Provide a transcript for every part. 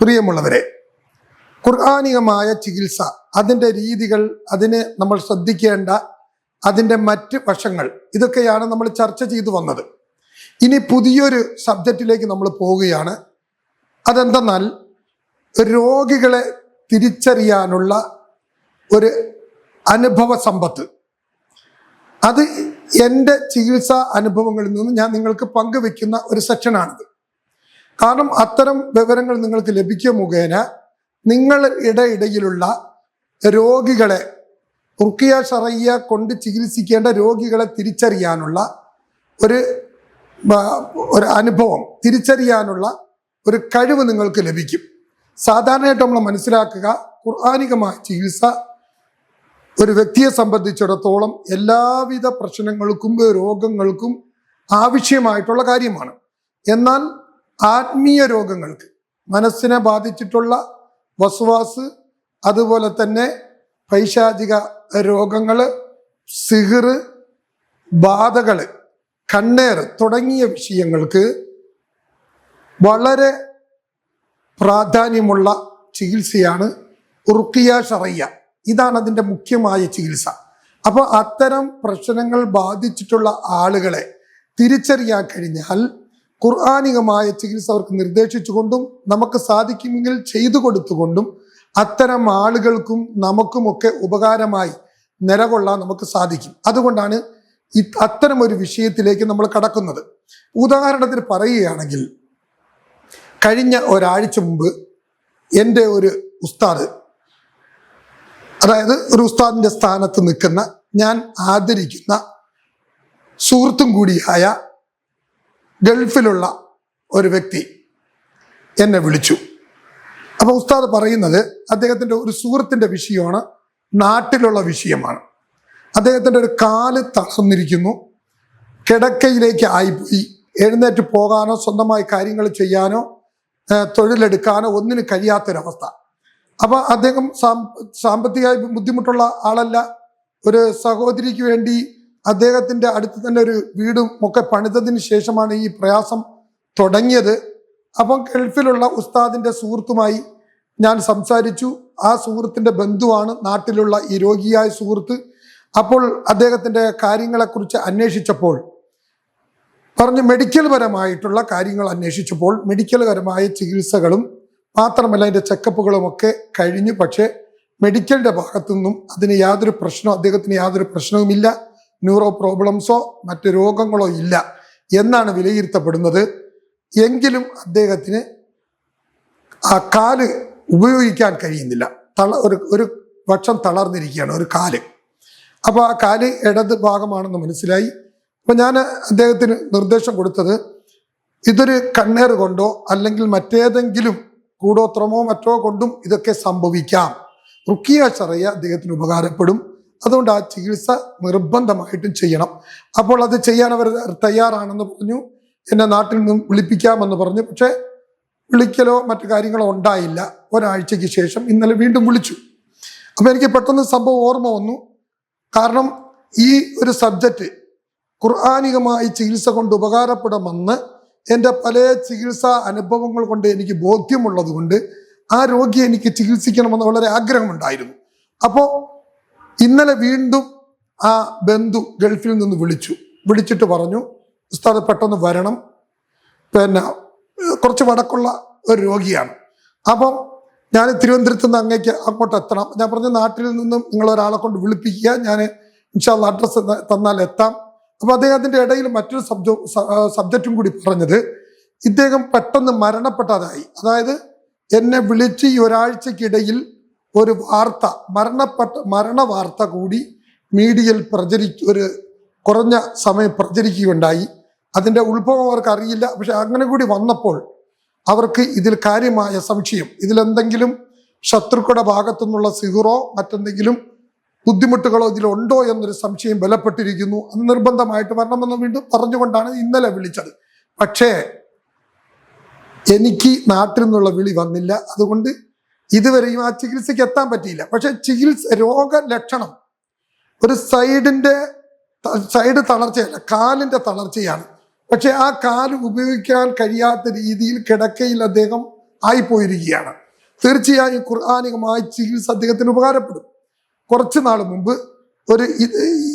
പ്രിയമുള്ളവരെ ഖുർആാനികമായ ചികിത്സ അതിന്റെ രീതികൾ അതിനെ നമ്മൾ ശ്രദ്ധിക്കേണ്ട അതിന്റെ മറ്റ് വശങ്ങൾ ഇതൊക്കെയാണ് നമ്മൾ ചർച്ച ചെയ്തു വന്നത്. ഇനി പുതിയൊരു സബ്ജക്റ്റിലേക്ക് നമ്മൾ പോവുകയാണ്. അതെന്തെന്നാൽ രോഗികളെ തിരിച്ചറിയാനുള്ള ഒരു അനുഭവ സമ്പത്ത്. അത് എന്റെ ചികിത്സാ അനുഭവങ്ങളിൽ നിന്ന് ഞാൻ നിങ്ങൾക്ക് പങ്കുവെക്കുന്ന ഒരു സെക്ഷനാണിത്. കാരണം അത്തരം വിവരങ്ങൾ നിങ്ങൾക്ക് ലഭിക്കുക മുഖേന നിങ്ങൾ ഇടയിടയിലുള്ള രോഗികളെ റുക്കിയ ഷറയ്യ കൊണ്ട് ചികിത്സിക്കേണ്ട രോഗികളെ തിരിച്ചറിയാനുള്ള ഒരു ഒരു അനുഭവം തിരിച്ചറിയാനുള്ള ഒരു കഴിവ് നിങ്ങൾക്ക് ലഭിക്കും. സാധാരണയായിട്ട് നമ്മൾ മനസ്സിലാക്കുക ഖുർആാനികമായ ചികിത്സ ഒരു വ്യക്തിയെ സംബന്ധിച്ചിടത്തോളം എല്ലാവിധ പ്രശ്നങ്ങൾക്കും രോഗങ്ങൾക്കും ആവശ്യമായിട്ടുള്ള കാര്യമാണ്. എന്നാൽ ആത്മീയ രോഗങ്ങൾക്ക് മനസ്സിനെ ബാധിച്ചിട്ടുള്ള വസ്വാസ് അതുപോലെ തന്നെ പൈശാചിക രോഗങ്ങൾ സിഹിർ ബാധകൾ കണ്ണേർ തുടങ്ങിയ വിഷയങ്ങൾക്ക് വളരെ പ്രാധാന്യമുള്ള ചികിത്സയാണ് ഉറുക്കിയ ഷറയ്യ ഇതാണ് അതിന്റെ മുഖ്യമായ ചികിത്സ. അപ്പോൾ അത്തരം പ്രശ്നങ്ങൾ ബാധിച്ചിട്ടുള്ള ആളുകളെ തിരിച്ചറിയാൻ കഴിഞ്ഞാൽ ഖുർആാനികമായ ചികിത്സ അവർക്ക് നിർദ്ദേശിച്ചുകൊണ്ടും നമുക്ക് സാധിക്കുമെങ്കിൽ ചെയ്തു കൊടുത്തുകൊണ്ടും അത്തരം ആളുകൾക്കും നമുക്കുമൊക്കെ ഉപകാരമായി നിലകൊള്ളാൻ നമുക്ക് സാധിക്കും. അതുകൊണ്ടാണ് അത്തരം ഒരു വിഷയത്തിലേക്ക് നമ്മൾ കടക്കുന്നത്. ഉദാഹരണത്തിന് പറയുകയാണെങ്കിൽ കഴിഞ്ഞ ഒരാഴ്ച മുമ്പ് എന്റെ ഒരു ഉസ്താദ് അതായത് ഒരു ഉസ്താദിന്റെ സ്ഥാനത്ത് നിൽക്കുന്ന ഞാൻ ആദരിക്കുന്ന സുഹൃത്തും കൂടിയായ ഗൾഫിലുള്ള ഒരു വ്യക്തി എന്നെ വിളിച്ചു. അപ്പോൾ ഉസ്താദ് പറയുന്നത് അദ്ദേഹത്തിന്റെ ഒരു സുഹൃത്തിന്റെ വിഷയമാണ് നാട്ടിലുള്ള വിഷയമാണ്. അദ്ദേഹത്തിന്റെ ഒരു കാൽ തളർന്നിരിക്കുന്നു കിടക്കയിലേക്ക് ആയിപ്പോയി. എഴുന്നേറ്റ് പോകാനോ സ്വന്തമായി കാര്യങ്ങൾ ചെയ്യാനോ തൊഴിലെടുക്കാനോ ഒന്നിനും കഴിയാത്തൊരവസ്ഥ. അപ്പൊ അദ്ദേഹം സാമ്പത്തിക സാമ്പത്തികമായി ബുദ്ധിമുട്ടുള്ള ആളല്ല. ഒരു സഹോദരിക്ക് വേണ്ടി അദ്ദേഹത്തിന്റെ അടുത്ത് തന്നെ ഒരു വീടും ഒക്കെ പണിതതിന് ശേഷമാണ് ഈ പ്രയാസം തുടങ്ങിയത്. അപ്പം ഗൾഫിലുള്ള ഉസ്താദിന്റെ സുഹൃത്തുമായി ഞാൻ സംസാരിച്ചു. ആ സുഹൃത്തിന്റെ ബന്ധുവാണ് നാട്ടിലുള്ള ഈ രോഗിയായ സുഹൃത്ത്. അപ്പോൾ അദ്ദേഹത്തിന്റെ കാര്യങ്ങളെക്കുറിച്ച് അന്വേഷിച്ചപ്പോൾ പറഞ്ഞു മെഡിക്കൽ പരമായിട്ടുള്ള കാര്യങ്ങൾ അന്വേഷിച്ചപ്പോൾ മെഡിക്കൽ പരമായ ചികിത്സകളും മാത്രമല്ല അതിന്റെ ചെക്കപ്പുകളും ഒക്കെ കഴിഞ്ഞു. പക്ഷേ മെഡിക്കലിന്റെ ഭാഗത്തു നിന്നും അതിന് യാതൊരു പ്രശ്നവും അദ്ദേഹത്തിന് യാതൊരു പ്രശ്നവുമില്ല ന്യൂറോ പ്രോബ്ലംസോ മറ്റ് രോഗങ്ങളോ ഇല്ല എന്നാണ് വിലയിരുത്തപ്പെടുന്നത്. എങ്കിലും അദ്ദേഹത്തിന് ആ കാൽ ഉപയോഗിക്കാൻ കഴിയുന്നില്ല. തള ഒരു ഒരു പക്ഷം തളർന്നിരിക്കുകയാണ് ഒരു കാൽ. അപ്പോൾ ആ കാൽ ഇടത് ഭാഗമാണെന്ന് മനസ്സിലായി. അപ്പോൾ ഞാൻ അദ്ദേഹത്തിന് നിർദ്ദേശം കൊടുത്തത് ഇതൊരു കണ്ണേർ കൊണ്ടോ അല്ലെങ്കിൽ മറ്റേതെങ്കിലും കൂടോത്രമോ മറ്റോ കൊണ്ടും ഇതൊക്കെ സംഭവിക്കാം. റുക്കിയ ചെറിയ അദ്ദേഹത്തിന് ഉപകാരപ്പെടും. അതുകൊണ്ട് ആ ചികിത്സ നിർബന്ധമായിട്ടും ചെയ്യണം. അപ്പോൾ അത് ചെയ്യാൻ അവർ തയ്യാറാണെന്ന് പറഞ്ഞു. എന്നെ നാട്ടിൽ നിന്നും വിളിപ്പിക്കാമെന്ന് പറഞ്ഞു. പക്ഷേ വിളിക്കലോ മറ്റു കാര്യങ്ങളോ ഉണ്ടായില്ല. ഒരാഴ്ചയ്ക്ക് ശേഷം ഇന്നലെ വീണ്ടും വിളിച്ചു. അപ്പോൾ എനിക്ക് പെട്ടെന്ന് സംഭവം ഓർമ്മ വന്നു. കാരണം ഈ ഒരു സബ്ജക്റ്റ് ഖുർആാനികമായി ചികിത്സ കൊണ്ട് ഉപകാരപ്പെടുമെന്ന് എന്റെ പല ചികിത്സാ അനുഭവങ്ങൾ കൊണ്ട് എനിക്ക് ബോധ്യമുള്ളതുകൊണ്ട് ആ രോഗിയെ എനിക്ക് ചികിത്സിക്കണമെന്ന് വളരെ ആഗ്രഹമുണ്ടായിരുന്നു. അപ്പോൾ ഇന്നലെ വീണ്ടും ആ ബന്ധു ഗൾഫിൽ നിന്ന് വിളിച്ചു. വിളിച്ചിട്ട് പറഞ്ഞു ഉസ്താദ് പെട്ടെന്ന് വരണം. പിന്നെ കുറച്ച് വടക്കുള്ള ഒരു രോഗിയാണ്. അപ്പം ഞാൻ തിരുവനന്തപുരത്ത് നിന്ന് അങ്ങേക്ക് അങ്ങോട്ട് എത്തണം. ഞാൻ പറഞ്ഞ നാട്ടിൽ നിന്നും നിങ്ങൾ ഒരാളെ കൊണ്ട് വിളിപ്പിക്കുക. ഞാൻ ഇൻഷാല്ല അഡ്രസ്സ് തന്നാൽ എത്താം. അപ്പൊ അദ്ദേഹത്തിന്റെ ഇടയിൽ മറ്റൊരു സബ്ജോ സബ്ജക്റ്റും കൂടി പറഞ്ഞത് ഇദ്ദേഹം പെട്ടെന്ന് മരണപ്പെട്ടതായി. അതായത് എന്നെ വിളിച്ച് ഈ ഒരാഴ്ചക്കിടയിൽ ഒരു വാർത്ത മരണപ്പെട്ട മരണ വാർത്ത കൂടി മീഡിയയിൽ പ്രചരി ഒരു കുറഞ്ഞ സമയം പ്രചരിക്കുകയുണ്ടായി. അതിന്റെ ഉത്ഭവം അവർക്ക് അറിയില്ല പക്ഷെ അങ്ങനെ കൂടി വന്നപ്പോൾ അവർക്ക് ഇതിൽ കാര്യമായ സംശയം. ഇതിലെന്തെങ്കിലും ശത്രുക്കളുടെ ഭാഗത്തു നിന്നുള്ള സിഹുറോ മറ്റെന്തെങ്കിലും ബുദ്ധിമുട്ടുകളോ ഇതിലുണ്ടോ എന്നൊരു സംശയം ബലപ്പെട്ടിരിക്കുന്നു. അത് നിർബന്ധമായിട്ട് വരണമെന്ന് വീണ്ടും പറഞ്ഞുകൊണ്ടാണ് ഇന്നലെ വിളിച്ചത്. പക്ഷേ എനിക്ക് നാട്ടിൽ നിന്നുള്ള വിളി വന്നില്ല. അതുകൊണ്ട് ഇതുവരെയും ആ ചികിത്സയ്ക്ക് എത്താൻ പറ്റിയില്ല. പക്ഷെ ചികിത്സ രോഗലക്ഷണം ഒരു സൈഡിന്റെ സൈഡ് തളർച്ചയല്ല കാലിന്റെ തളർച്ചയാണ്. പക്ഷെ ആ കാൽ ഉപയോഗിക്കാൻ കഴിയാത്ത രീതിയിൽ കിടക്കയിൽ അദ്ദേഹം ആയിപ്പോയിരിക്കുകയാണ്. തീർച്ചയായും ഖുർആാനികമായ ചികിത്സ അദ്ദേഹത്തിന് ഉപകാരപ്പെടും. കുറച്ച് നാൾ മുമ്പ് ഒരു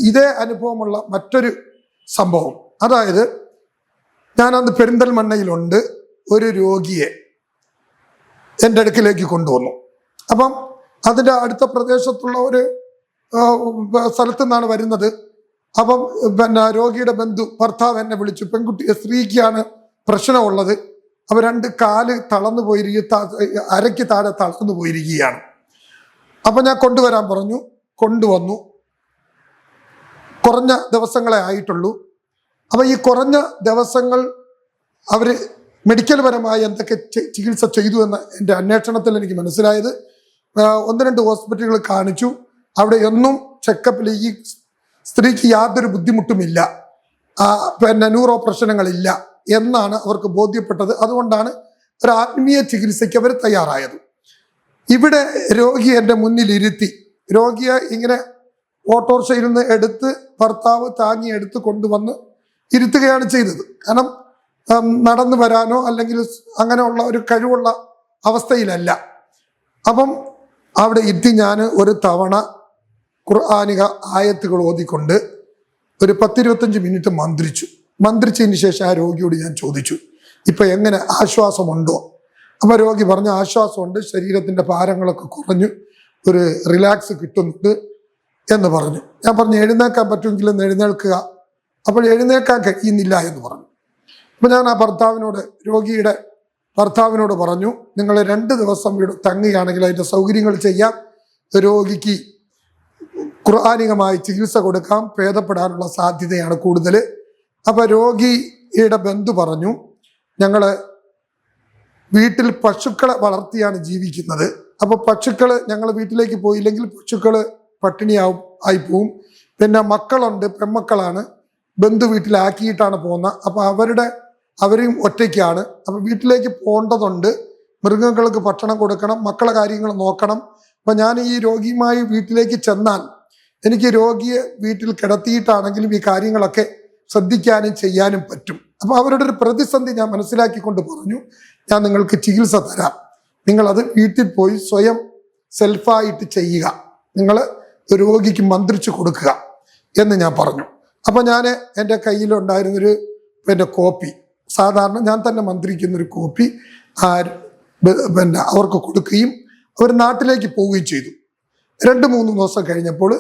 ഇതേ അനുഭവമുള്ള മറ്റൊരു സംഭവം. അതായത് ഞാൻ അന്ന് പെരിന്തൽമണ്ണയിലുണ്ട് ഒരു രോഗിയെ എന്റെ അടുക്കിലേക്ക് കൊണ്ടുവന്നു. അപ്പം അതിന്റെ അടുത്ത പ്രദേശത്തുള്ള ഒരു സ്ഥലത്തു നിന്നാണ് വരുന്നത്. അപ്പം പിന്നെ രോഗിയുടെ ബന്ധു ഭർത്താവ് എന്നെ വിളിച്ചു പെൺകുട്ടി സ്ത്രീക്കാണ് പ്രശ്നമുള്ളത്. അപ്പം രണ്ട് കാൽ തളർന്നു പോയിരിക്കുക അരയ്ക്ക് താഴെ തളർന്നു പോയിരിക്കുകയാണ്. അപ്പം ഞാൻ കൊണ്ടുവരാൻ പറഞ്ഞു. കൊണ്ടുവന്നു. കുറഞ്ഞ ദിവസങ്ങളെ ആയിട്ടുള്ളൂ. അപ്പം ഈ കുറഞ്ഞ ദിവസങ്ങൾ അവർ മെഡിക്കൽ പരമായി എന്തൊക്കെ ചികിത്സ ചെയ്തു എന്ന എന്റെ അന്വേഷണത്തിൽ എനിക്ക് മനസ്സിലായത്. ഒന്ന് രണ്ട് ഹോസ്പിറ്റലുകൾ കാണിച്ചു. അവിടെ ഒന്നും ചെക്കപ്പിൽ ഈ സ്ത്രീക്ക് യാതൊരു ബുദ്ധിമുട്ടുമില്ല. പിന്നെ ന്യൂറോ പ്രശ്നങ്ങളില്ല എന്നാണ് അവർക്ക് ബോധ്യപ്പെട്ടത്. അതുകൊണ്ടാണ് ഒരു ആത്മീയ ചികിത്സയ്ക്ക് അവർ തയ്യാറായത്. ഇവിടെ രോഗി എന്റെ മുന്നിൽ ഇരുത്തി. രോഗിയെ ഇങ്ങനെ ഓട്ടോറിക്ഷയിൽ നിന്ന് എടുത്ത് ഭർത്താവ് താങ്ങി എടുത്ത് കൊണ്ടുവന്ന് ഇരുത്തുകയാണ് ചെയ്തത്. കാരണം നടന്നു വരാനോ അല്ലെങ്കിൽ അങ്ങനെയുള്ള ഒരു കഴിവുള്ള അവസ്ഥയിലല്ല. അപ്പം അവിടെ ഇരുത്തി ഞാൻ ഒരു തവണ ഖുർആാനിക ആയത്തുകൾ ഓതിക്കൊണ്ട് ഒരു പത്തിരുപത്തഞ്ച് മിനിറ്റ് മന്ത്രിച്ചു. മന്ത്രിച്ചതിന് ശേഷം ആ രോഗിയോട് ഞാൻ ചോദിച്ചു ഇപ്പൊ എങ്ങനെ ആശ്വാസമുണ്ടോ? അപ്പൊ രോഗി പറഞ്ഞ ആശ്വാസമുണ്ട് ശരീരത്തിന്റെ ഭാരങ്ങളൊക്കെ കുറഞ്ഞു ഒരു റിലാക്സ് കിട്ടുന്നുണ്ട് എന്ന് പറഞ്ഞു. ഞാൻ പറഞ്ഞു എഴുന്നേക്കാൻ പറ്റുമെങ്കിലും എഴുന്നേൽക്കുക. അപ്പോൾ എഴുന്നേക്കാൻ കഴിയുന്നില്ല എന്ന് പറഞ്ഞു. അപ്പൊ ഞാൻ ആ ഭർത്താവിനോട് രോഗിയുടെ ഭർത്താവിനോട് പറഞ്ഞു നിങ്ങൾ രണ്ട് ദിവസം ഇവിടെ തങ്ങുകയാണെങ്കിൽ അതിന്റെ സൗകര്യങ്ങൾ ചെയ്യാം. രോഗിക്ക് ഖുർആാനികമായി ചികിത്സ കൊടുക്കാം ഭേദപ്പെടാനുള്ള സാധ്യതയാണ് കൂടുതൽ അപ്പൊ രോഗിയുടെ ബന്ധു പറഞ്ഞു ഞങ്ങൾ വീട്ടിൽ പശുക്കളെ വളർത്തിയാണ് ജീവിക്കുന്നത്. അപ്പോൾ പശുക്കൾ ഞങ്ങൾ വീട്ടിലേക്ക് പോയില്ലെങ്കിൽ പശുക്കൾ പട്ടിണിയാവും ആയി പോവും പിന്നെ മക്കളുണ്ട് പെമ്മക്കളാണ് ബന്ധു വീട്ടിലാക്കിയിട്ടാണ് പോകുന്നത്. അപ്പോൾ അവരുടെ അവരെയും ഒറ്റയ്ക്കാണ്. അപ്പൊ വീട്ടിലേക്ക് പോകേണ്ടതുണ്ട്. മൃഗങ്ങൾക്ക് ഭക്ഷണം കൊടുക്കണം മക്കളെ കാര്യങ്ങൾ നോക്കണം. അപ്പൊ ഞാൻ ഈ രോഗിയുമായി വീട്ടിലേക്ക് ചെന്നാൽ എനിക്ക് രോഗിയെ വീട്ടിൽ കിടത്തിയിട്ടാണെങ്കിലും ഈ കാര്യങ്ങളൊക്കെ ശ്രദ്ധിക്കാനും ചെയ്യാനും പറ്റും. അപ്പൊ അവരുടെ ഒരു പ്രതിസന്ധി ഞാൻ മനസ്സിലാക്കിക്കൊണ്ട് പറഞ്ഞു ഞാൻ നിങ്ങൾക്ക് ചികിത്സ തരാം. നിങ്ങൾ അത് വീട്ടിൽ പോയി സ്വയം സെൽഫായിട്ട് ചെയ്യുക. നിങ്ങൾ രോഗിക്ക് മന്ത്രിച്ചു കൊടുക്കുക. എന്ന് ഞാൻ പറഞ്ഞു. അപ്പൊ ഞാൻ എന്റെ കയ്യിലുണ്ടായിരുന്നൊരു പിന്നെ കോപ്പി. സാധാരണ ഞാൻ തന്നെ മന്ത്രിക്കുന്നൊരു കോപ്പി ആ പിന്നെ അവർക്ക് കൊടുക്കുകയും അവർ നാട്ടിലേക്ക് പോവുകയും ചെയ്തു. രണ്ട് മൂന്ന് ദിവസം കഴിഞ്ഞപ്പോൾ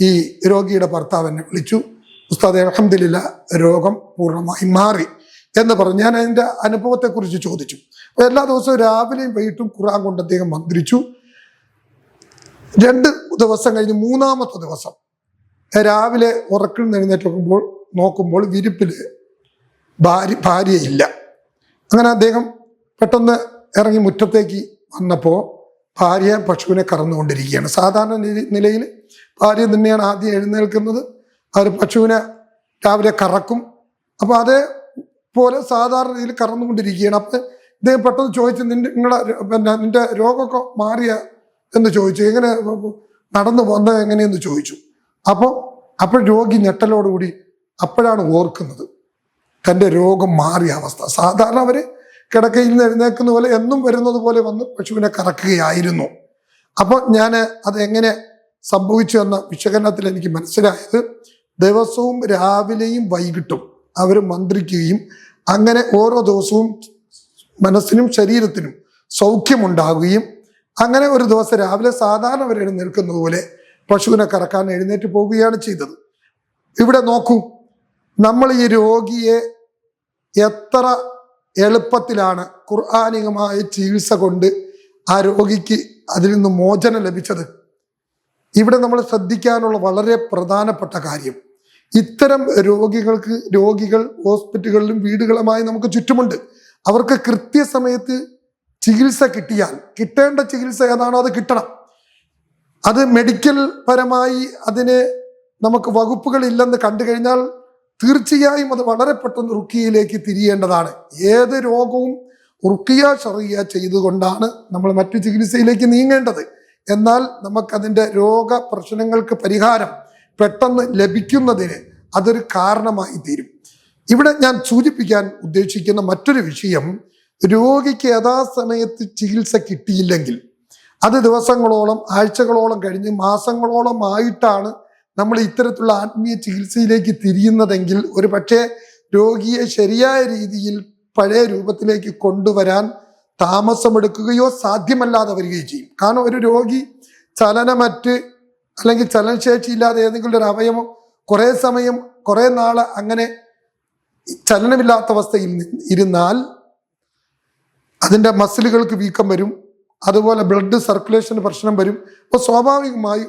ഈ രോഗിയുടെ ഭർത്താവ് എന്നെ വിളിച്ചു. ഉസ്താദ് അലഹമില്ല രോഗം പൂർണമായി മാറി എന്ന് പറഞ്ഞ്. ഞാൻ അതിന്റെ അനുഭവത്തെക്കുറിച്ച് ചോദിച്ചു. എല്ലാ ദിവസവും രാവിലെയും വൈകിട്ടും ഖുറാൻ കൊണ്ട് അദ്ദേഹം മന്ത്രിച്ചു. രണ്ട് ദിവസം കഴിഞ്ഞ് മൂന്നാമത്തെ ദിവസം രാവിലെ ഉറക്കിൽ എഴുന്നേറ്റ് നോക്കുമ്പോൾ നോക്കുമ്പോൾ വിരിപ്പിൽ ഭാര്യ ഭാര്യയില്ല. അങ്ങനെ അദ്ദേഹം പെട്ടെന്ന് ഇറങ്ങി മുറ്റത്തേക്ക് വന്നപ്പോൾ ഭാര്യ പശുവിനെ കറന്നുകൊണ്ടിരിക്കുകയാണ്. സാധാരണ നിലയിൽ ഭാര്യ തന്നെയാണ് ആദ്യം എഴുന്നേൽക്കുന്നത്. അവർ പശുവിനെ രാവിലെ കറക്കും. അപ്പോൾ അതേപോലെ സാധാരണ രീതിയിൽ കറന്നുകൊണ്ടിരിക്കുകയാണ്. അപ്പം ഇദ്ദേഹം പെട്ടെന്ന് ചോദിച്ചു നിന്റെ നിങ്ങളെ പിന്നെ നിന്റെ രോഗമൊക്കെ മാറിയ എന്ന് ചോദിച്ചു. എങ്ങനെ നടന്നു വന്നത് എങ്ങനെയെന്ന്? ചോദിച്ചു. അപ്പോൾ അപ്പോൾ രോഗി ഞെട്ടലോടുകൂടി അപ്പോഴാണ് ഓർക്കുന്നത് തന്റെ രോഗം മാറിയ അവസ്ഥ. സാധാരണ അവർ കിടക്കയിൽ നിന്ന് എഴുന്നേക്കുന്ന പോലെ എന്നും വരുന്നത് പോലെ വന്ന് പശുവിനെ കറക്കുകയായിരുന്നു. അപ്പോൾ ഞാൻ അത് എങ്ങനെ സംഭവിച്ചു എന്ന വിശകലനത്തിൽ എനിക്ക് മനസ്സിലായത് ദിവസവും രാവിലെയും വൈകിട്ടും അവർ മന്ത്രിക്കുകയും അങ്ങനെ ഓരോ ദിവസവും മനസ്സിനും ശരീരത്തിനും സൗഖ്യമുണ്ടാകുകയും അങ്ങനെ ഒരു ദിവസം രാവിലെ സാധാരണ അവർ എഴുന്നേൽക്കുന്നത് പോലെ പശുവിനെ കറക്കാൻ എഴുന്നേറ്റ് പോവുകയാണ് ചെയ്തത്. ഇവിടെ നോക്കൂ നമ്മൾ ഈ രോഗിയെ എത്ര എളുപ്പത്തിലാണ് ഖുർആാനികമായ ചികിത്സ കൊണ്ട് ആ രോഗിക്ക് അതിൽ നിന്ന് മോചനം ലഭിച്ചത്? ഇവിടെ നമ്മൾ ശ്രദ്ധിക്കാനുള്ള വളരെ പ്രധാനപ്പെട്ട കാര്യം ഇത്തരം രോഗികൾക്ക് രോഗികൾ ഹോസ്പിറ്റലുകളിലും വീടുകളുമായി നമുക്ക് ചുറ്റുമുണ്ട്. അവർക്ക് കൃത്യസമയത്ത് ചികിത്സ കിട്ടിയാൽ കിട്ടേണ്ട ചികിത്സ ഏതാണോ അത് കിട്ടണം. അത് മെഡിക്കൽ പരമായി അതിന് നമുക്ക് വകുപ്പുകൾ ഇല്ലെന്ന് കണ്ടു കഴിഞ്ഞാൽ തീർച്ചയായും അത് വളരെ പെട്ടെന്ന് റുക്കിയയിലേക്ക് തിരിയേണ്ടതാണ്. ഏത് രോഗവും റുക്കിയ ഷറിയ ചെയ്തുകൊണ്ടാണ് നമ്മൾ മറ്റു ചികിത്സയിലേക്ക് നീങ്ങേണ്ടത്. എന്നാൽ നമുക്കതിന്റെ രോഗ പ്രശ്നങ്ങൾക്ക് പരിഹാരം പെട്ടെന്ന് ലഭിക്കുന്നതിന് അതൊരു കാരണമായി തീരും. ഇവിടെ ഞാൻ സൂചിപ്പിക്കാൻ ഉദ്ദേശിക്കുന്ന മറ്റൊരു വിഷയം രോഗിക്ക് യഥാസമയത്ത് ചികിത്സ കിട്ടിയില്ലെങ്കിൽ അത് ദിവസങ്ങളോളം ആഴ്ചകളോളം കഴിഞ്ഞ് മാസങ്ങളോളം ആയിട്ടാണ് നമ്മൾ ഇത്തരത്തിലുള്ള ആത്മീയ ചികിത്സയിലേക്ക് തിരിയുന്നതെങ്കിൽ ഒരു പക്ഷേ രോഗിയെ ശരിയായ രീതിയിൽ പഴയ രൂപത്തിലേക്ക് കൊണ്ടുവരാൻ താമസമെടുക്കുകയോ സാധ്യമല്ലാതെ വരികയും ചെയ്യും. കാരണം ഒരു രോഗി ചലനമറ്റ് അല്ലെങ്കിൽ ചലനശേഷിയില്ലാതെ ഏതെങ്കിലും ഒരു അവയവം കുറേ സമയം കുറേ നാൾ അങ്ങനെ ചലനമില്ലാത്ത അവസ്ഥയിൽ ഇരുന്നാൽ അതിന്റെ മസിലുകൾക്ക് വീക്കം വരും. അതുപോലെ ബ്ലഡ് സർക്കുലേഷന് പ്രശ്നം വരും. അപ്പോൾ സ്വാഭാവികമായി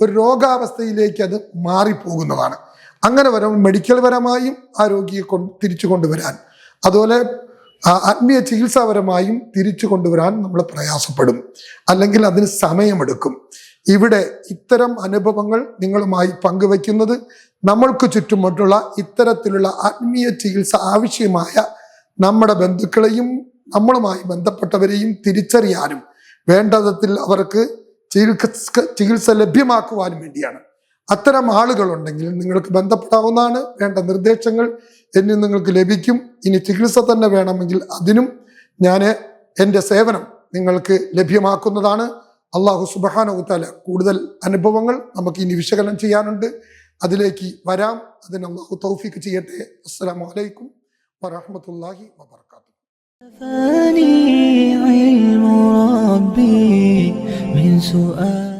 ഒരു രോഗാവസ്ഥയിലേക്ക് അത് മാറിപ്പോകുന്നതാണ്. അങ്ങനെ വരുമ്പോൾ മെഡിക്കൽപരമായും ആ രോഗിയെ കൊണ്ട് തിരിച്ചു കൊണ്ടുവരാൻ. അതുപോലെ ആത്മീയ ചികിത്സാപരമായും തിരിച്ചു കൊണ്ടുവരാൻ നമ്മൾ പ്രയാസപ്പെടും. അല്ലെങ്കിൽ അതിന് സമയമെടുക്കും. ഇവിടെ ഇത്തരം അനുഭവങ്ങൾ നിങ്ങളുമായി പങ്കുവയ്ക്കുന്നത് നമ്മൾക്ക് ചുറ്റുമുള്ള ഇത്തരത്തിലുള്ള ആത്മീയ ചികിത്സ ആവശ്യമായ നമ്മുടെ ബന്ധുക്കളെയും നമ്മളുമായി ബന്ധപ്പെട്ടവരെയും തിരിച്ചറിയാനും വേണ്ടതത്തിൽ അവർക്ക് ചികിത്സ ചികിത്സ ലഭ്യമാക്കുവാനും വേണ്ടിയാണ്. അത്തരം ആളുകളുണ്ടെങ്കിൽ നിങ്ങൾക്ക് ബന്ധപ്പെടാവുന്നതാണ്. വേണ്ട നിർദ്ദേശങ്ങൾ എന്നിൽ നിങ്ങൾക്ക് ലഭിക്കും. ഇനി ചികിത്സ തന്നെ വേണമെങ്കിൽ അതിനും ഞാൻ എന്റെ സേവനം നിങ്ങൾക്ക് ലഭ്യമാക്കുന്നതാണ്. അള്ളാഹു സുബാനവുത്താല കൂടുതൽ അനുഭവങ്ങൾ നമുക്ക് ഇനി വിശകലനം ചെയ്യാനുണ്ട് അതിലേക്ക് വരാം അതിന് അള്ളാഹു തൗഫീക്ക് ചെയ്യട്ടെ അസ്സലാമു അലൈക്കും വറഹമത്തല്ലാഹി വബർക്കാത്തു كفاني علم ربي من سؤال